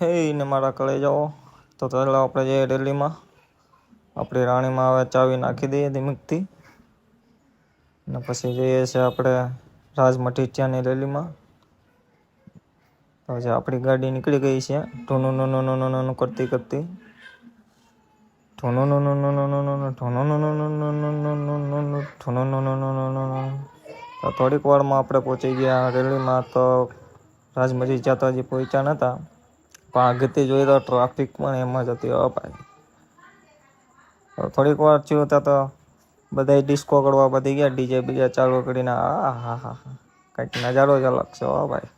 હે ને મારા કળે જાઓ તો પહેલાં આપણે જઈએ રેલીમાં આપણી રાણીમાં હવે ચાવી નાખી દઈએ ધીમકથી ને પછી જઈએ છીએ આપણે રાજમઠીચિયાની રેલીમાં તો જે આપણી ગાડી નીકળી ગઈ છે ઢોનું નું નું નું નું કરતી કરતી ઢોનું નું નું નું નું નું ઢોનું નું નું નું નું નું નું નું નું નું નું નું નું નું તો થોડીક વારમાં આપણે પહોંચી ગયા રેલીમાં તો રાજમઠીચિયા તો હજી પહોંચ્યા નહોતા આગળથી જોઈએ તો ટ્રાફિક પણ એમ જ હતી હો ભાઈ. થોડીક વાર થયું ત્યાં તો બધા ડિસ્કો કરવા બધી ગયા ડીજે બીજે ચાલુ કરીને, આ, હા હા હા, કંઈક નજારો જ અલગ છે હો ભાઈ.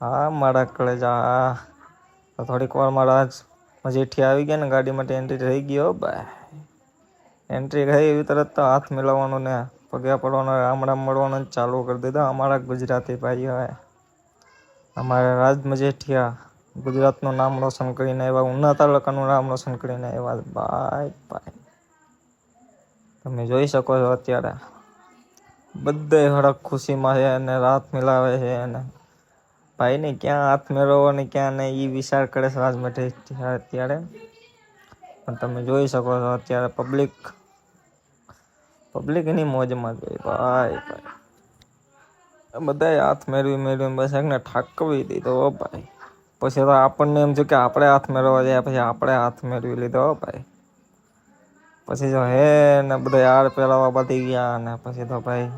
હા, મારા કળેજા હા. તો થોડીક મારા જ મજીઠી આવી ગયા ને ગાડી માટે એન્ટ્રી થઈ હો ભાઈ. એન્ટ્રી થઈ એવી તરત તો હાથ મિલાવવાનું ને પગે પડવાનો, રામ રામ મળવાનું ચાલુ કરી દીધા અમારા ગુજરાતી ભાઈ હવે અમારા રાજ મજેઠિયા ગુજરાતનું નામ રોશન કરીને એવા ઉના તાલુકાનું નામ રોશન કરીને એવા ભાઈ ભાઈ. તમે જોઈ શકો છો અત્યારે. બધે હડક ખુશીમાં છે અને રાત મિલાવે છે અને ભાઈને ક્યાં હાથ મેળવવો ને ક્યાં નહીં એ વિચાર કરે છે રાજ મજેઠિયા અત્યારે. પણ તમે જોઈ શકો છો અત્યારે પબ્લિક પબ્લિક એની મોજમાં જ હોય ભાઈ. ભાઈ બધાએ હાથ મેળવી મેળવી બસ એકને ઠાકવી દીધો ભાઈ. પછી તો આપણને એમ છે કે આપણે હાથ મેળવવા જાય, પછી આપણે હાથ મેળવી લીધો ભાઈ. પછી જો હે ને બધા યાર પેલાવા બધી ગયા ને પછી તો ભાઈ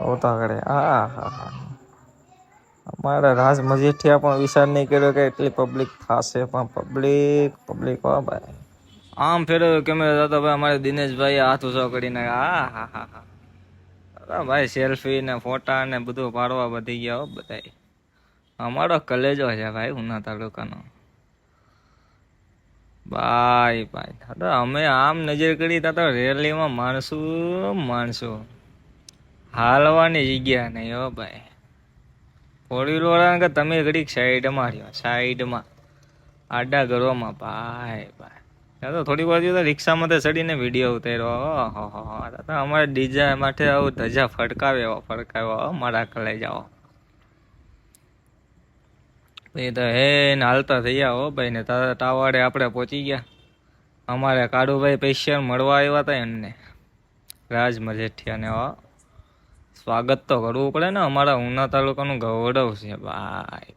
હોતા કરે હા હા હા. અમારે રાજ મજીઠિયા પણ વિચાર નહીં કર્યો કે એટલી પબ્લિક થશે પણ પબ્લિક પબ્લિક હો ભાઈ. આમ ફેરવ્યો કેમેરા જતો ભાઈ અમારે દિનેશભાઈ હાથ ઊંચો કરીને હા હા હા હા. ભાઈ સેલ્ફી ને ફોટા ને બધું પાડવા બધી ગયા હો બધાય. અમારો કલેજો છે ભાઈ ઉના તાલુકાનો. ભાઈ ભાઈ દાદા અમે આમ નજર કરી તા તો રેલીમાં માણસો માણસો. હાલવાની જગ્યા નહીં હો ભાઈ. ફોર વ્હીલ વાળા કે તમે ઘડીક સાઈડમાં રહ્યો સાઈડમાં આડા ઘરોમાં ભાઈ ભાઈ. ત્યાં તો થોડી વાર તો રિક્ષામાં ચડીને વીડિયો ઉતાર્યો, હો હો અમારે ડીજા માટે આવું ધજા ફટકાવ્યો ફટકાવ્યો મારા કલે જાઓ એ તો હે ને હાલતા થઈ હો ભાઈ, ને તારા ટાવાડે આપણે પહોંચી ગયા. અમારે કાળુભાઈ પૈસા મળવા આવ્યા હતા એમને. રાજ મજેઠિયાને હો. સ્વાગત તો કરવું પડે ને, અમારા ઉના તાલુકાનું ગૌરવ છે ભાઈ.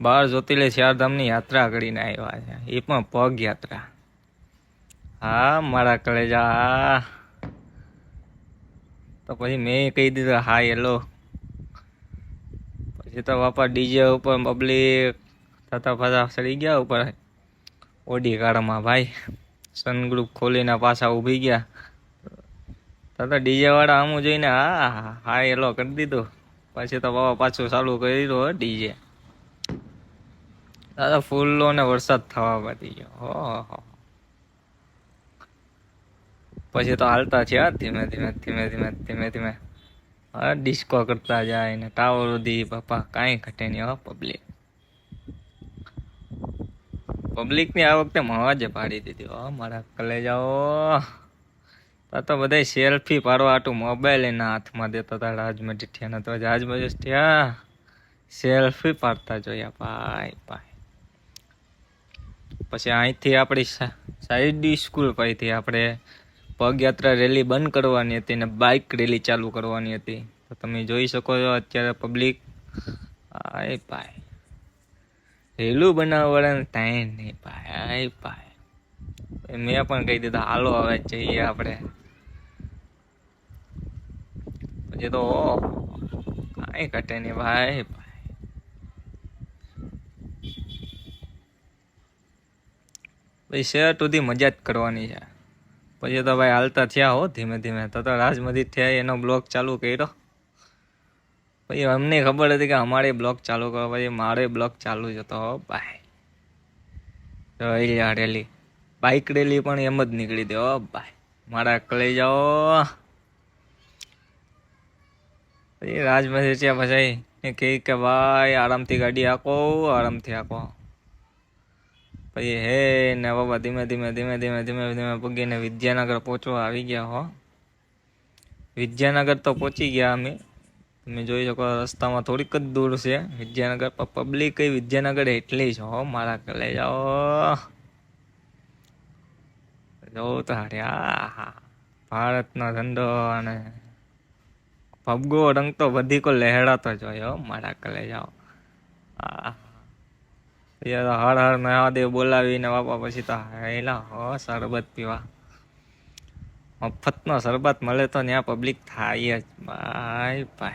બાર જ્યોતિલે ચારધામની યાત્રા કરીને આવ્યા છે. એ પણ પગ યાત્રા. હા, મારા કલેજા. હા તો પછી મેં કહી દીધું, હા, હેલો. પછી તો બાપા ડીજે ઉપર પબ્લિક થતા ફતા ચડી ગયા ઉપર ઓડી કારમાં ભાઈ સન ગ્રુપ ખોલીને પાછા ઊભી ગયા તથા ડીજે વાળા આમું જોઈને હા હા હા એલો કરી દીધું પછી તો બાબા પાછું ચાલુ કરી દીધું હો ડીજે દાદા ફૂલો ને વરસાદ થવા બાકી ગયો હો હો પછી તો હાલતા છે હા ધીમે ધીમે ધીમે ધીમે ધીમે ધીમે હા ડિસ્કો કરતા જાય ને ટાવર સુધી પપ્પા કાંઈ ઘટે નહીં હો પબ્લિક પબ્લિકની આ વખતે મવાજે પાડી દીધી હો, મારા કલેજાઓ. આ તો બધા સેલ્ફી પાડવા આટું મોબાઈલ એના હાથમાં દેતા હતા રાજમજીઠિયાના તો રાજમજીઠિયા સેલ્ફી પાડતા જોયા, ભાઈ ભાઈ. પછી અહીંથી આપણી સાઈડ સ્કૂલ પરથી આપણે પગયાત્રા રેલી બંધ કરવાની હતી ને બાઇક રેલી ચાલુ કરવાની હતી. તો તમે જોઈ શકો છો અત્યારે પબ્લિક, આય ભાઈ. રેલું બનાવવાળાને ટાઈમ નહીં ભાઈ, આય ભાઈ. મેં પણ કહી દીધું, હાલો, હવે જઈએ આપણે. પછી તો કાંઈ ઘટે નહીં ભાઈ ભાઈ. શેર સુધી મજા જ કરવાની છે. પછી તો ભાઈ હાલતા થયા હો ધીમે ધીમે. તો તો રાજમધી થયા એનો બ્લોગ ચાલુ કર્યો. પછી અમને ખબર હતી કે અમારે બ્લોગ ચાલુ કરો, પછી મારે બ્લોગ ચાલુ જ હતો હો, ભાઈ. રેલી. બાઇક રેલી પણ એમ જ નીકળી દે હો, ભાઈ. મારા કલે જાઓ પછી રાજમધી થયા પછી કે ભાઈ, આરામથી ગાડી હાંકો આરામથી હાંકો પછી હે ને બાબા ધીમે ધીમે ધીમે ધીમે ધીમે ધીમે પગીને વિદ્યાનગર પહોંચવા આવી ગયા હો. વિદ્યાનગર તો પહોંચી ગયા અમે. તમે જોઈ શકો રસ્તામાં થોડીક જ દૂર છે. વિદ્યાનગર પણ પબ્લિક વિદ્યાનગર એટલી જ હો, મારા કલે જાઓ જોઉં તો હાર્યા હા ભારતનો ધંધો અને ભગવો રંગ તો બધી કો લહેરાતો જ હોય હો, મારા કલે જાઓ આ હર હર મહાદેવ બોલાવીને બાપા પછી તો હેલા હો, શરબત પીવા. મફતનો શરબત મળે તો ત્યાં પબ્લિક થાય જ ભાઈ ભાઈ.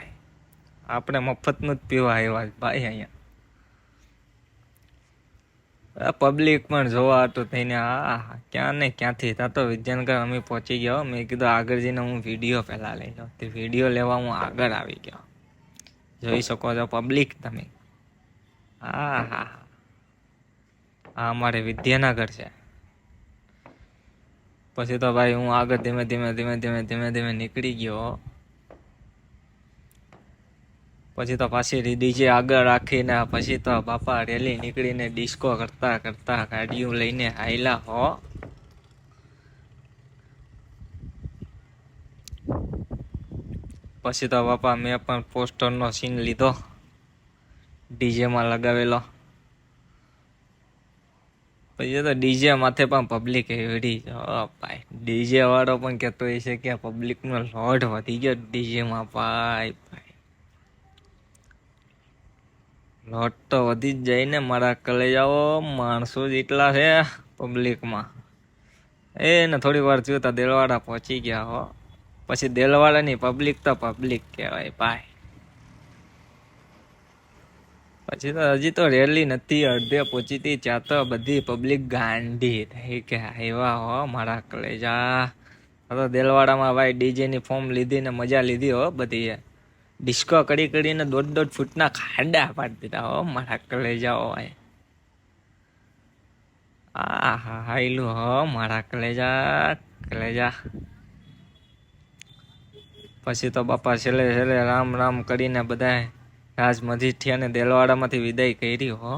આપણે મફતનું જ પીવા આવ્યા ભાઈ અહીંયા. પબ્લિક પણ જોવા હતું થઈને આ ક્યાં ને ક્યાંથી? ત્યાં તો વિદ્યાનગર અમે પહોંચી ગયો. મેં કીધું આગળ જઈને હું વીડિયો પહેલાં લઈ લઉં. તે વીડિયો લેવા હું આગળ આવી ગયો. જોઈ શકો છો પબ્લિક તમે. હા હા. આ અમારે વિદ્યાનગર છે. પછી તો ભાઈ હું આગળ ધીમે ધીમે ધીમે ધીમે ધીમે ધીમે નીકળી ગયો. પછી તો પાછી ડીજે આગળ રાખીને પછી તો બાપા રેલી નીકળીને ડિસ્કો કરતા કરતા ગાડીઓ લઈને હાયલા હો. પછી તો બાપા મેં પણ પોસ્ટરનો સીન લીધો. ડીજેમાં લગાવેલો. પછી તો ડીજે માથે પણ પબ્લિક એવડી ભાઈ ડીજે વાળો પણ કહેતો છે કે પબ્લિકનો લોડ વધી ગયો ડીજેમાં ભાઈ ભાઈ. લોટ તો વધી જ જાય ને મારા કલેજાઓ માણસો જેટલા છે પબ્લિકમાં એને થોડી વાર થયું તો દેલવાડા પહોંચી ગયા હો. પછી દેલવાડાની પબ્લિક તો પબ્લિક કહેવાય, ભાઈ. પછી તો હજી તો રેલી નથી, અડધે પહોંચી હતી ત્યાં તો બધી પબ્લિક ગાંડી થઈ કે આવ્યા હો મારા કલેજા. તો દેલવાડામાં ભાઈ ડીજેની ફોર્મ લીધી ને મજા લીધી હો બધી. ડિસ્કો કરી કરીને દોઢ દોઢ ફૂટના ખાડા પાડી દીધા હો મારા કલેજાઓ ભાઈ. આ હા હાઈલું હો મારા કલેજા કલેજા. પછી તો બાપા છેલ્લે છેલ્લે રામ રામ કરીને બધાય રાજ મજીઠિયાને દેલવાડામાંથી વિદાય કરી હો.